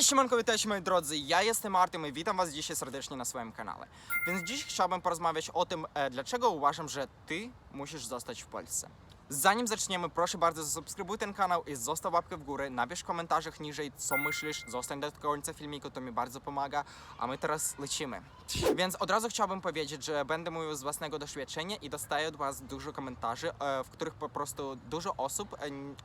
Cześć, siemanko, witajcie moi drodzy, ja jestem Artem i witam was dzisiaj serdecznie na swoim kanale. Więc dziś chciałbym porozmawiać o tym, e, dlaczego uważam, że ty musisz zostać w Polsce. Zanim zaczniemy, proszę bardzo, zasubskrybuj ten kanał i zostaw łapkę w górę, napisz w komentarzach niżej, co myślisz, zostań do końca filmiku, to mi bardzo pomaga, a my teraz lecimy. Więc od razu chciałbym powiedzieć, że będę mówił z własnego doświadczenia i dostaję od was dużo komentarzy, e, w których po prostu dużo osób e,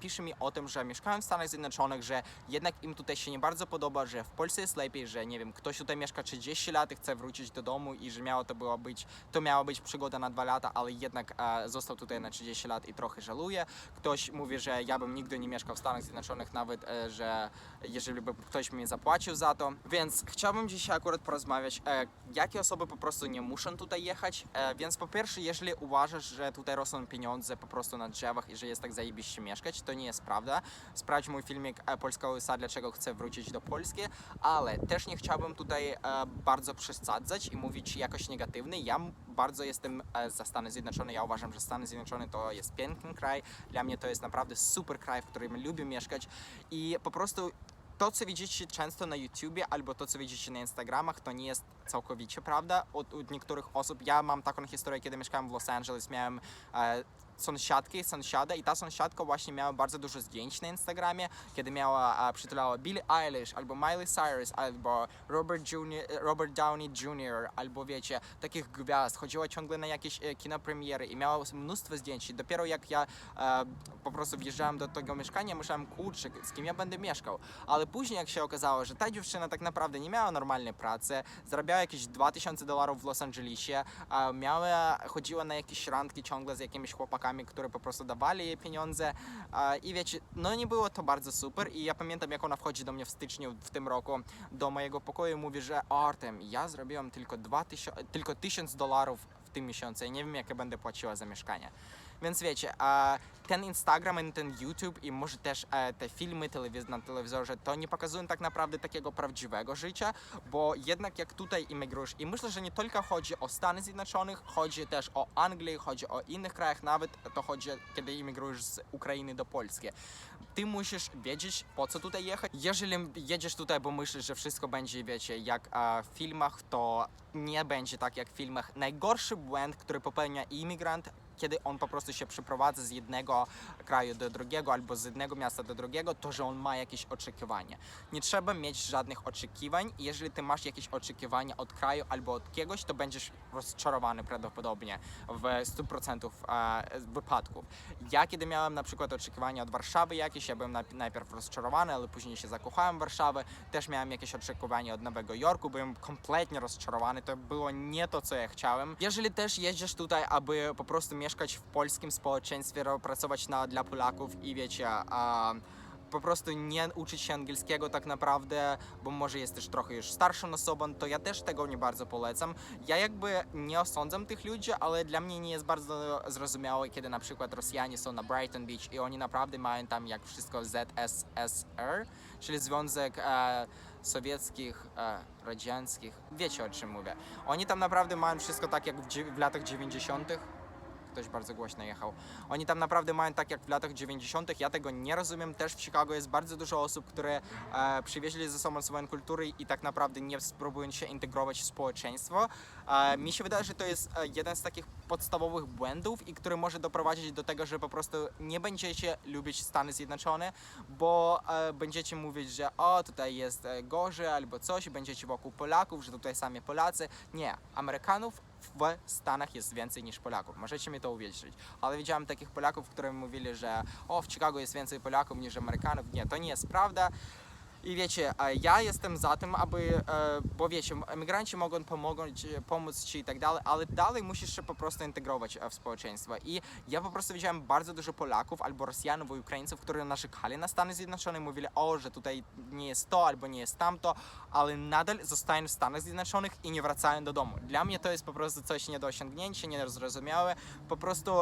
pisze mi o tym, że mieszkają w Stanach Zjednoczonych, że jednak im tutaj się nie bardzo podoba, że w Polsce jest lepiej, że nie wiem, ktoś tutaj mieszka 30 lat i chce wrócić do domu i że miało to było być, to miała być przygoda na 2 lata, ale jednak e, został tutaj na 30 lat i trochę żałuje. Ktoś mówi, że ja bym nigdy nie mieszkał w Stanach Zjednoczonych, nawet e, że jeżeli by ktoś mi zapłacił za to. Więc chciałbym dzisiaj akurat porozmawiać, e, jakie osoby po prostu nie muszą tutaj jechać. E, więc po pierwsze, jeżeli uważasz, że tutaj rosną pieniądze po prostu na drzewach i że jest tak zajebiście mieszkać, to nie jest prawda. Sprawdź mój filmik Polska USA, dlaczego chcę wrócić do Polski, ale też nie chciałbym tutaj bardzo przesadzać i mówić jakoś negatywny. Ja bardzo jestem e, za Stany Zjednoczone. Ja uważam, że Stany Zjednoczone to jest piękny kraj. Dla mnie to jest naprawdę super kraj, w którym lubię mieszkać i po prostu to, co widzicie często na YouTubie albo to, co widzicie na Instagramach, to nie jest całkowicie prawda. Od, od niektórych osób, ja mam taką historię, kiedy mieszkałem w Los Angeles, miałem e, sąsiadkę, sąsiada i ta sąsiadka właśnie miała bardzo dużo zdjęć na Instagramie, kiedy miała, e, przytulała Billie Eilish, albo Miley Cyrus, albo Robert, Junior, Robert Downey Jr., albo wiecie, takich gwiazd. Chodziła ciągle na jakieś e, kinopremiery i miała mnóstwo zdjęć. I dopiero jak ja e, po prostu wjeżdżałem do tego mieszkania, myślałem, kurczę, z kim ja będę mieszkał. Ale później jak się okazało, że ta dziewczyna tak naprawdę nie miała normalnej pracy, zarabiała jakieś 2000 dolarów w Los Angelesie, a miała, chodziła na jakieś randki ciągle z jakimiś chłopakami, które po prostu dawali jej pieniądze i wiecie, no nie było to bardzo super i ja pamiętam jak ona wchodzi do mnie w styczniu w tym roku do mojego pokoju i mówi, że Artem, ja zrobiłam tylko 2000, tylko 1000 dolarów w tym miesiącu i nie wiem jakie będę płaciła za mieszkanie. Więc wiecie, ten Instagram i ten YouTube i może też e, te filmy telewiz na telewizorze to nie pokazują tak naprawdę takiego prawdziwego życia, bo jednak jak tutaj imigrujesz i myślę, że nie tylko chodzi o Stany Zjednoczonych, chodzi też o Anglię, chodzi o innych krajach, nawet to chodzi kiedy imigrujesz z Ukrainy do Polski. Ty musisz wiedzieć, po co tutaj jechać. Jeżeli jedziesz tutaj, bo myślisz, że wszystko będzie, wiecie, jak e, w filmach, to nie będzie tak jak w filmach. Najgorszy błęd, który popełnia imigrant, kiedy on po prostu się przeprowadza z jednego kraju do drugiego albo z jednego miasta do drugiego, to że on ma jakieś oczekiwania. Nie trzeba mieć żadnych oczekiwań. Jeżeli ty masz jakieś oczekiwania od kraju albo od kogoś, to będziesz rozczarowany prawdopodobnie w 100% e, wypadków. Ja kiedy miałem na przykład oczekiwania od Warszawy jakieś, ja byłem najp- najpierw rozczarowany, ale później się zakochałem w Warszawie. Też miałem jakieś oczekiwania od Nowego Jorku, byłem kompletnie rozczarowany. To było nie to, co ja chciałem. Jeżeli też jedziesz tutaj, aby po prostu mieszkać w polskim społeczeństwie, pracować na, dla Polaków i wiecie, a, po prostu nie uczyć się angielskiego tak naprawdę, bo może jesteś trochę już starszą osobą, to ja też tego nie bardzo polecam. Ja jakby nie osądzam tych ludzi, ale dla mnie nie jest bardzo zrozumiałe, kiedy na przykład Rosjanie są na Brighton Beach i oni naprawdę mają tam jak wszystko ZSSR, czyli Związek e, Sowieckich, e, Radzieckich, wiecie o czym mówię. Oni tam naprawdę mają wszystko tak jak w, w latach 90 ktoś bardzo głośno jechał. Oni tam naprawdę mają tak jak w latach 90. Ja tego nie rozumiem. Też w Chicago jest bardzo dużo osób, które e, przywieźli ze sobą swoją kulturę i tak naprawdę nie spróbują się integrować w społeczeństwo. E, mi się wydaje, że to jest e, jeden z takich podstawowych błędów i który może doprowadzić do tego, że po prostu nie będziecie lubić Stany Zjednoczone, bo e, będziecie mówić, że o, tutaj jest e, gorzej albo coś, będziecie wokół Polaków, że tutaj sami Polacy. Nie, Amerykanów w Stanach jest więcej niż Polaków. Możecie mi to uwierzyć. Ale widziałem takich Polaków, którzy mówili, że o, w Chicago jest więcej Polaków niż Amerykanów. Nie, to nie jest prawda. I wiecie, ja jestem za tym, aby, e, bo wiecie, emigranci mogą pomogć, pomóc ci i tak dalej, ale dalej musisz się po prostu integrować e, w społeczeństwo. I ja po prostu widziałem bardzo dużo Polaków albo Rosjanów i Ukraińców, którzy narzekali na Stany Zjednoczone i mówili, o, że tutaj nie jest to albo nie jest tamto, ale nadal zostają w Stanach Zjednoczonych i nie wracają do domu. Dla mnie to jest po prostu coś nie do osiągnięcia, niezrozumiałe. Po prostu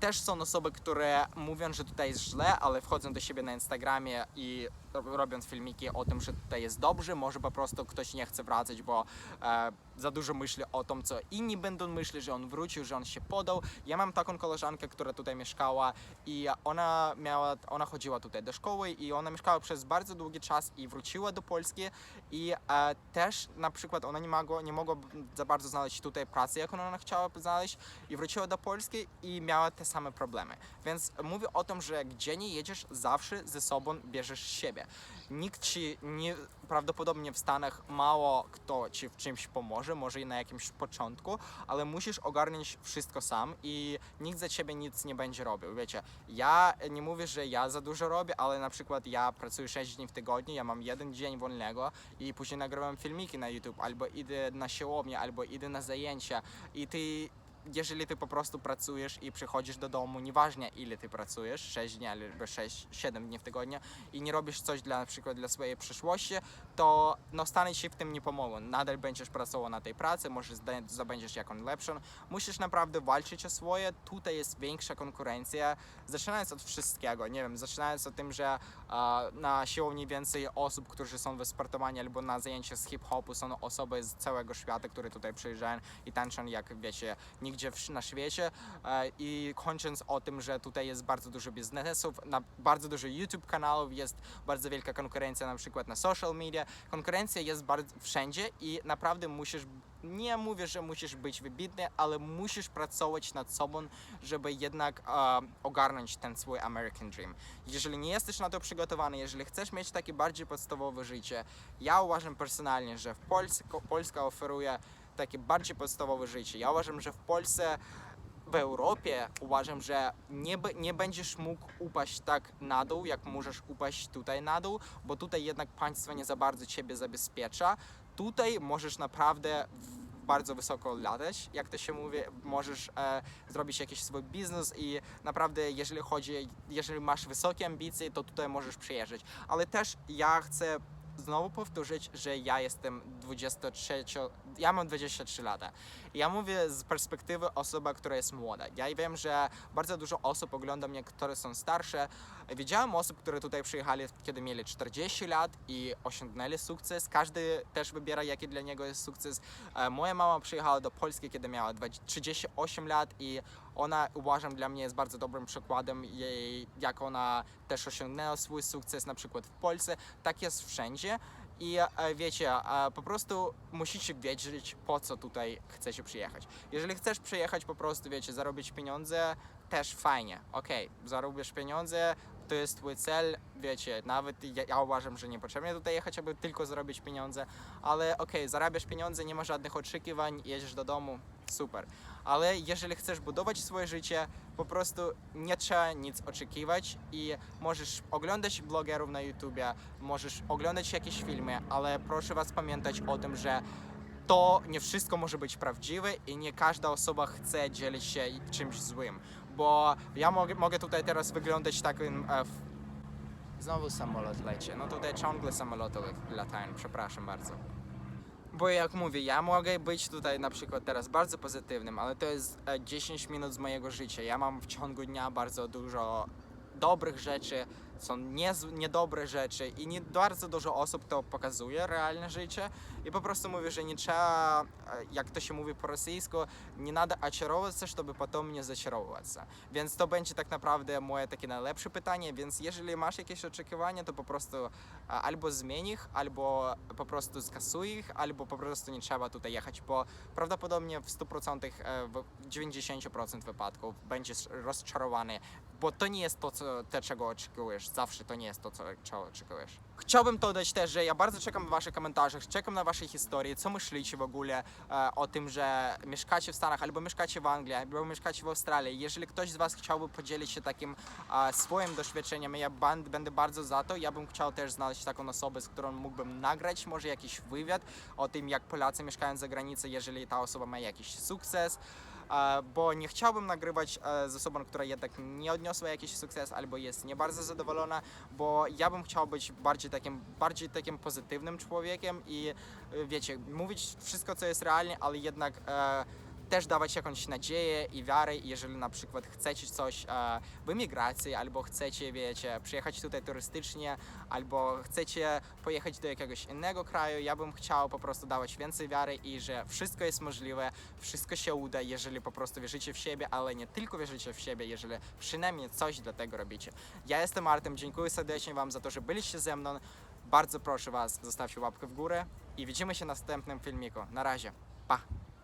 też są osoby, które mówią, że tutaj jest źle, ale wchodzą do siebie na Instagramie i ro- robią filmiki o tym, że tutaj jest dobrze, może po prostu ktoś nie chce wracać, bo e, za dużo myśli o tym, co inni będą myśleć, że on wrócił, że on się podał. Ja mam taką koleżankę, która tutaj mieszkała i ona miała, ona chodziła tutaj do szkoły i ona mieszkała przez bardzo długi czas i wróciła do Polski i e, też na przykład ona nie mogła, nie mogła za bardzo znaleźć tutaj pracy, jaką ona chciała znaleźć i wróciła do Polski i miała te same problemy. Więc mówię o tym, że gdzie nie jedziesz, zawsze ze sobą bierzesz siebie. Nikt ci nie, prawdopodobnie w Stanach mało kto ci w czymś pomoże, może i na jakimś początku, ale musisz ogarnąć wszystko sam i nikt za ciebie nic nie będzie robił. Wiecie, ja nie mówię, że ja za dużo robię, ale na przykład ja pracuję 6 dni w tygodniu, ja mam jeden dzień wolnego i później nagrywam filmiki na YouTube, albo idę na siłownię, albo idę na zajęcia i ty jeżeli ty po prostu pracujesz i przychodzisz do domu, nieważne ile ty pracujesz, 6 dni albo 6, 7 dni w tygodniu i nie robisz coś dla na przykład dla swojej przyszłości, to no Stany ci w tym nie pomogą. Nadal będziesz pracował na tej pracy, może zdobędziesz jakąś lepszą. Musisz naprawdę walczyć o swoje. Tutaj jest większa konkurencja. Zaczynając od wszystkiego, nie wiem, zaczynając od tym, że a, na siłowni więcej osób, którzy są wysportowani albo na zajęciach z hip-hopu są osoby z całego świata, które tutaj przyjeżdżają i tańczą, jak wiecie, nigdzie w, na świecie. E, I kończąc o tym, że tutaj jest bardzo dużo biznesów, na bardzo dużo YouTube kanałów, jest bardzo wielka konkurencja na przykład na social media. Konkurencja jest bardzo wszędzie i naprawdę musisz, nie mówię, że musisz być wybitny, ale musisz pracować nad sobą, żeby jednak e, ogarnąć ten swój American Dream. Jeżeli nie jesteś na to przygotowany, jeżeli chcesz mieć takie bardziej podstawowe życie, ja uważam personalnie, że w Polsce, Polska oferuje takie bardziej podstawowe życie. Ja uważam, że w Polsce w Europie uważam, że nie, nie będziesz mógł upaść tak na dół, jak możesz upaść tutaj na dół, bo tutaj jednak państwo nie za bardzo ciebie zabezpiecza. Tutaj możesz naprawdę bardzo wysoko latać, jak to się mówi, możesz e, zrobić jakiś swój biznes i naprawdę jeżeli chodzi, jeżeli masz wysokie ambicje, to tutaj możesz przyjeżdżać. Ale też ja chcę znowu powtórzyć, że ja jestem 23, ja mam 23 lata. Ja mówię z perspektywy osoby, która jest młoda. Ja wiem, że bardzo dużo osób ogląda mnie, które są starsze. Widziałem osób, które tutaj przyjechali, kiedy mieli 40 lat i osiągnęli sukces. Każdy też wybiera, jaki dla niego jest sukces. E, Moja mama przyjechała do Polski, kiedy miała 20 38 lat i ona uważam dla mnie jest bardzo dobrym przykładem jej, jak ona też osiągnęła swój sukces na przykład w Polsce. Tak jest wszędzie. I e, wiecie, e, po prostu musicie wiedzieć, po co tutaj chcecie przyjechać. Jeżeli chcesz przyjechać po prostu, wiecie, zarobić pieniądze, też fajnie. Okej, zarobisz pieniądze, to jest twój cel, wiecie, nawet ja, ja uważam, że niepotrzebnie tutaj jechać, aby tylko zarobić pieniądze, ale okej, zarabiasz pieniądze, nie ma żadnych oczekiwań, jedziesz do domu, super. Ale jeżeli chcesz budować swoje życie, po prostu nie trzeba nic oczekiwać i możesz oglądać blogerów na YouTubie, możesz oglądać jakieś filmy, ale proszę was pamiętać o tym, że to nie wszystko może być prawdziwe i nie każda osoba chce dzielić się czymś złym. Bo ja mogę, mogę tutaj teraz wyglądać takim. E. Znowu samolot leci. No tutaj ciągle samoloty latają, przepraszam bardzo. Bo jak mówię, ja mogę być tutaj na przykład teraz bardzo pozytywnym, ale to jest e, 10 minut z mojego życia. Ja mam w ciągu dnia bardzo dużo dobrych rzeczy, są nie, niedobre rzeczy i nie bardzo dużo osób to pokazuje, realne życie. I po prostu mówię, że nie trzeba, e, jak to się mówi po rosyjsku, nie nada oczarować się, żeby potem nie zaczarować się. Więc to będzie tak naprawdę moje takie najlepsze pytanie, więc jeżeli masz jakieś oczekiwania, to po prostu e, albo zmień ich, albo po prostu skasuj ich, albo po prostu nie trzeba tutaj jechać, bo prawdopodobnie w 100%, e, w 90% wypadków będziesz rozczarowany, bo to nie jest to, co, te, czego oczekujesz. Zawsze to nie jest to, co, oczekujesz. Chciałbym dodać też, że ja bardzo czekam na Waszych komentarzach, czekam na Wasze historie, co myślicie w ogóle e, o tym, że mieszkacie w Stanach, albo mieszkacie w Anglii, albo mieszkacie w Australii. Jeżeli ktoś z Was chciałby podzielić się takim e, swoim doświadczeniem, ja ban- będę bardzo za to. Ja bym chciał też znaleźć taką osobę, z którą mógłbym nagrać może jakiś wywiad o tym, jak Polacy mieszkają za granicą, jeżeli ta osoba ma jakiś sukces. E, bo nie chciałbym nagrywać e, z osobą, która jednak nie odniosła jakiś sukces albo jest nie bardzo zadowolona, bo ja bym chciał być bardziej takim, bardziej takim pozytywnym człowiekiem i e, wiecie, mówić wszystko, co jest realnie, ale jednak też dawać jakąś nadzieję i wiarę, jeżeli na przykład chcecie coś e, w emigracji, albo chcecie, wiecie, przyjechać tutaj turystycznie, albo chcecie pojechać do jakiegoś innego kraju, ja bym chciał po prostu dawać więcej wiary i że wszystko jest możliwe, wszystko się uda, jeżeli po prostu wierzycie w siebie, ale nie tylko wierzycie w siebie, jeżeli przynajmniej coś dla tego robicie. Ja jestem Artem, dziękuję serdecznie Wam za to, że byliście ze mną. Bardzo proszę Was, zostawcie łapkę w górę i widzimy się w następnym filmiku. Na razie, pa!